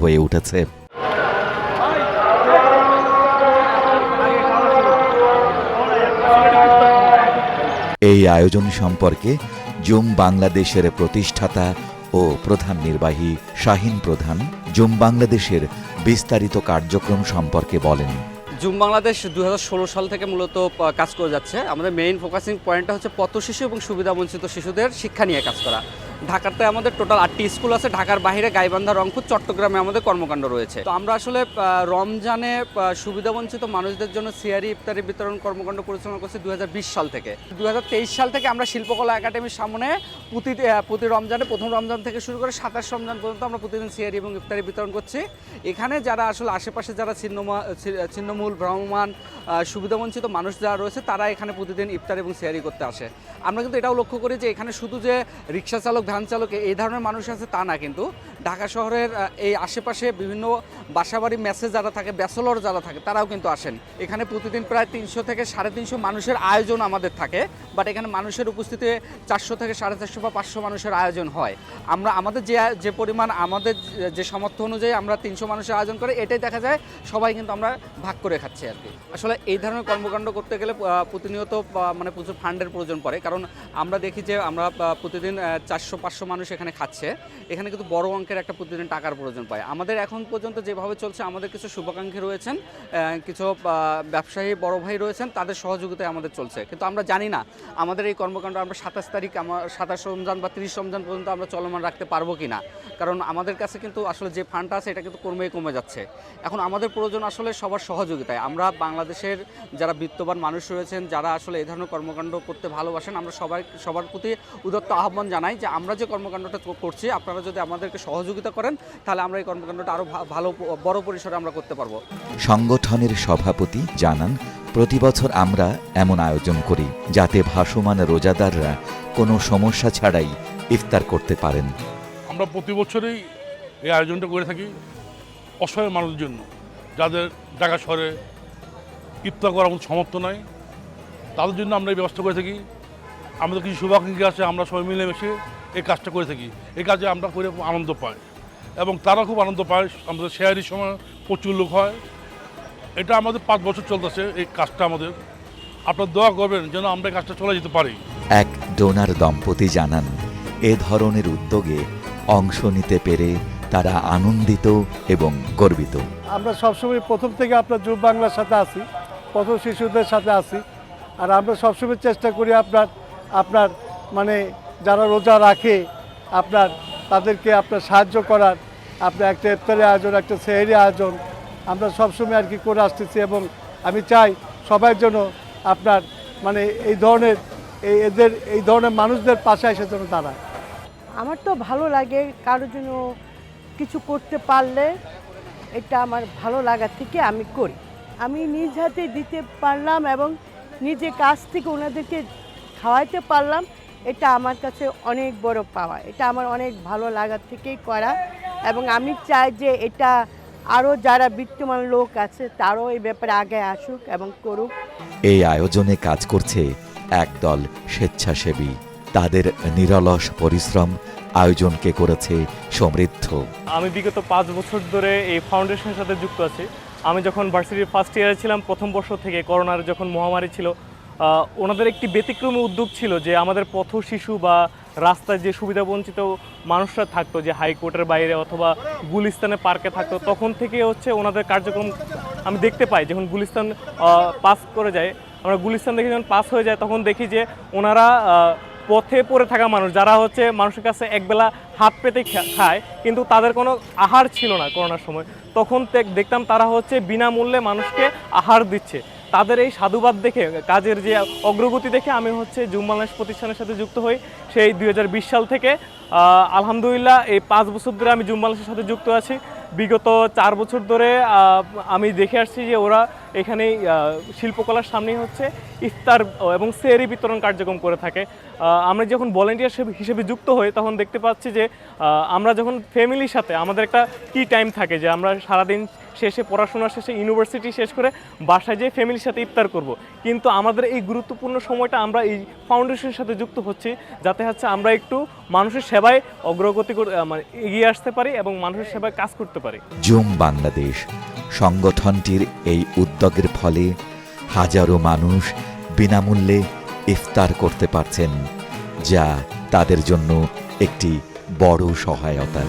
হয়ে উঠেছে। এই আয়োজন সম্পর্কে জুম বাংলাদেশের প্রতিষ্ঠাতা ও প্রধান নির্বাহী শাহিন প্রধান জুম বাংলাদেশের বিস্তারিত কার্যক্রম সম্পর্কে বলেন। জুম বাংলাদেশ দু হাজার ষোলো সাল থেকে মূলত কাজ করে যাচ্ছে। আমাদের মেইন ফোকাসিং পয়েন্টটা হচ্ছে পথ শিশু এবং সুবিধা বঞ্চিত শিশুদের শিক্ষা নিয়ে কাজ করা। ঢাকাতে আমাদের টোটাল আটটি স্কুল আছে। ঢাকার বাইরে গাইবান্ধা, রংপুর, চট্টগ্রামে আমাদের কর্মকাণ্ড রয়েছে। তো আমরা আসলে রমজানে সুবিধাবঞ্চিত মানুষদের জন্য সিয়ারি ইফতারি বিতরণ কর্মকাণ্ড পরিচালনা করছি দু হাজার বিশ সাল থেকে। দু হাজার তেইশ সাল থেকে আমরা শিল্পকলা একাডেমির সামনে প্রতি প্রতি রমজানে, প্রথম রমজান থেকে শুরু করে সাতাশ রমজান পর্যন্ত আমরা প্রতিদিন সিয়ারি এবং ইফতারি বিতরণ করছি। এখানে যারা আসলে আশেপাশে যারা ছিন্নমা- ছিন্নমূল ভ্রমমান সুবিধাবঞ্চিত মানুষ যারা রয়েছে, তারা এখানে প্রতিদিন ইফতার এবং সিয়ারি করতে আসে। আমরা কিন্তু এটাও লক্ষ্য করি যে এখানে শুধু যে রিক্সা চালক ভ্যান চালক এই ধরনের মানুষ আছে তা না কিন্তু। ঢাকা শহরের এই আশেপাশে বিভিন্ন বাসাবাড়ি মেসে যারা থাকে, ব্যাচলর যারা থাকে, তারাও কিন্তু আসেন। এখানে প্রতিদিন প্রায় তিনশো থেকে সাড়ে তিনশো মানুষের আয়োজন আমাদের থাকে বাট এখানে মানুষের উপস্থিতি চারশো থেকে সাড়ে চারশো বা পাঁচশো মানুষের আয়োজন হয়। আমরা, আমাদের যে যে পরিমাণ, আমাদের যে- যে সামর্থ্য অনুযায়ী আমরা তিনশো মানুষের আয়োজন করে, এটাই দেখা যায়, সবাই কিন্তু আমরা ভাগ করে খাচ্ছি আর কি। আসলে এই ধরনের কর্মকাণ্ড করতে গেলে প্রতিনিয়ত মানে প্রচুর ফান্ডের প্রয়োজন পড়ে, কারণ আমরা দেখি যে আমরা প্রতিদিন চারশো পাঁচশো মানুষ এখানে খাচ্ছে। এখানে কিন্তু বড় অঙ্কের একটা প্রতিদিন টাকার প্রয়োজন পায়। আমাদের এখন পর্যন্ত যেভাবে চলছে, আমাদের কিছু শুভাকাঙ্ক্ষী রয়েছেন কিছু ব্যবসায়ী বড় ভাই রয়েছেন, তাদের সহযোগিতায় আমাদের চলছে। কিন্তু আমরা জানি না, আমাদের এই কর্মকাণ্ড আমরা সাতাশ তারিখ, আমার সাতাশ রমজান বা তিরিশ রমজান পর্যন্ত আমরা চলমান রাখতে পারব কি না কারণ আমাদের কাছে কিন্তু আসলে যে ফান্ডটা আছে, এটা কিন্তু কমে কমে যাচ্ছে। এখন আমাদের প্রয়োজন আসলে সবার সহযোগিতায়। আমরা বাংলাদেশের যারা বিত্তবান মানুষ রয়েছেন, যারা আসলে এই ধরনের কর্মকাণ্ড করতে ভালোবাসেন, আমরা সবাই, সবার প্রতি উদত্ত আহ্বান জানাই যে আমরা যে কর্মকাণ্ডটা করছি, আপনারা যদি আমাদেরকে সহযোগিতা করেন তাহলে আমরা এই কর্মকাণ্ডটা আরও ভালো বড় পরিসরে আমরা করতে পারব। সংগঠনের সভাপতি জানান প্রতি বছর আমরা এমন আয়োজন করি যাতে ভাসমান রোজাদাররা কোনো সমস্যা ছাড়াই ইফতার করতে পারেন। আমরা প্রতি বছরই এই আয়োজনটা করে থাকি অসহায় মানুষের জন্য। যাদের ঢাকা শহরে ইফতার করার মতো সামর্থ্য নাই তাদের জন্য আমরা এই ব্যবস্থা করে থাকি। আমাদের কিছু শুভাকাঙ্ক্ষী আছে আমরা সবাই মিলেমিশে এই কাজটা করে থাকি। এই কাজে আমরা করে খুব আনন্দ পাই। এবং তারা খুব আনন্দ পায়। আমাদের শেয়ারির সময় প্রচুর লোক হয়। এটা আমাদের পাঁচ বছর চলতেছে এই কাজটা আমাদের। আপনার দোয়া করবেন যেন আমরা এই কাজটা চলে যেতে পারি। এক ডোনার দম্পতি জানান এ ধরনের উদ্যোগে অংশ নিতে পেরে তারা আনন্দিত এবং গর্বিত। আমরা সবসময় প্রথম থেকে আপনার যুব বাংলার সাথে আছি প্রথম শিশুদের সাথে আছি। আর আমরা সবসময় চেষ্টা করি আপনার আপনার মানে যারা রোজা রাখে, আপনার, তাদেরকে আপনার সাহায্য করার, আপনার একটা ইফতারি আয়োজন, একটা সেহেরি আয়োজন, আমরা সবসময় আর কি করে আসতেছি এবং আমি চাই সবার জন্য আপনার মানে এই ধরনের, এই এদের, এই ধরনের মানুষদের পাশে এসে যেন দাঁড়ায়। আমার তো ভালো লাগে কারোর জন্য কিছু করতে পারলে, এটা আমার ভালো লাগা থেকে আমি করি। আমি নিজ হাতে দিতে পারলাম এবং নিজে কাছ থেকে ওনাদেরকে খাওয়াইতে পারলাম। এটা আমার কাছে অনেক বড় পাওয়া। এটা আমার অনেক ভালো লাগার থেকেই করা এবং আমি চাই যে এটা আরও যারা বিত্তমান লোক আছে তারাও এই ব্যাপারে আগে আসুক এবং করুক। এই আয়োজনে কাজ করছে একদল স্বেচ্ছাসেবী। তাদের নিরলস পরিশ্রম আয়োজনকে করেছে সমৃদ্ধ। আমি বিগত পাঁচ বছর ধরে এই ফাউন্ডেশনের সাথে যুক্ত আছি। আমি যখন ভার্সিটির ফার্স্ট ইয়ারে ছিলাম প্রথম বর্ষ থেকে করোনার যখন মহামারী ছিল ওনাদের একটি ব্যতিক্রমী উদ্যোগ ছিল যে আমাদের পথ শিশু বা রাস্তায় যে সুবিধা বঞ্চিত মানুষরা থাকতো, যে হাইকোর্টের বাইরে অথবা গুলিস্তানে পার্কে থাকতো, তখন থেকে হচ্ছে ওনাদের কার্যক্রম আমি দেখতে পাই। যখন গুলিস্তান পাস করে যায়, আমরা গুলিস্তান দেখে যখন পাস হয়ে যায়, তখন দেখি যে ওনারা পথে পড়ে থাকা মানুষ, যারা হচ্ছে মানুষের কাছে একবেলা হাত পেতে খায়, কিন্তু তাদের কোনো আহার ছিল না করোনার সময়। তখন দেখ- দেখতাম তারা হচ্ছে বিনামূল্যে মানুষকে আহার দিচ্ছে। তাদের এই সাধুবাদ দেখে, কাজের যে অগ্রগতি দেখে আমি হচ্ছে জুম বাংলাদেশ প্রতিষ্ঠানের সাথে যুক্ত হই। সেই দুই হাজার বিশ সাল থেকে আলহামদুলিল্লাহ এই পাঁচ বছর ধরে আমি জুম বাংলাদেশের সাথে যুক্ত আছি। বিগত চার বছর ধরে আমি দেখে আসছি যে ওরা এখানে শিল্পকলার সামনেই হচ্ছে ইফতার এবং সেরি বিতরণ কার্যক্রম করে থাকে। আমরা যখন ভলেন্টিয়ার হিসেবে যুক্ত হই, তখন দেখতে পাচ্ছি যে আমরা যখন ফ্যামিলির সাথে, আমাদের একটা কি টাইম থাকে যে, আমরা সারাদিন শেষে, পড়াশোনা শেষে ইউনিভার্সিটি শেষ করে বাসায় যেয়ে ফ্যামিলির সাথে ইফতার করব। কিন্তু আমাদের এই গুরুত্বপূর্ণ সময়টা আমরা এই ফাউন্ডেশনের সাথে যুক্ত হচ্ছি, যাতে হচ্ছে আমরা একটু মানুষের সেবায় অগ্রগতি করে মানে এগিয়ে আসতে পারি এবং মানুষের সেবায় কাজ করতে পারি। জুম বাংলাদেশ সংগঠনটির এই উদ্যোগের ফলে হাজারো মানুষ বিনামূল্যে ইফতার করতে পারছেন, যা তাদের জন্য একটি বড় সহায়তা।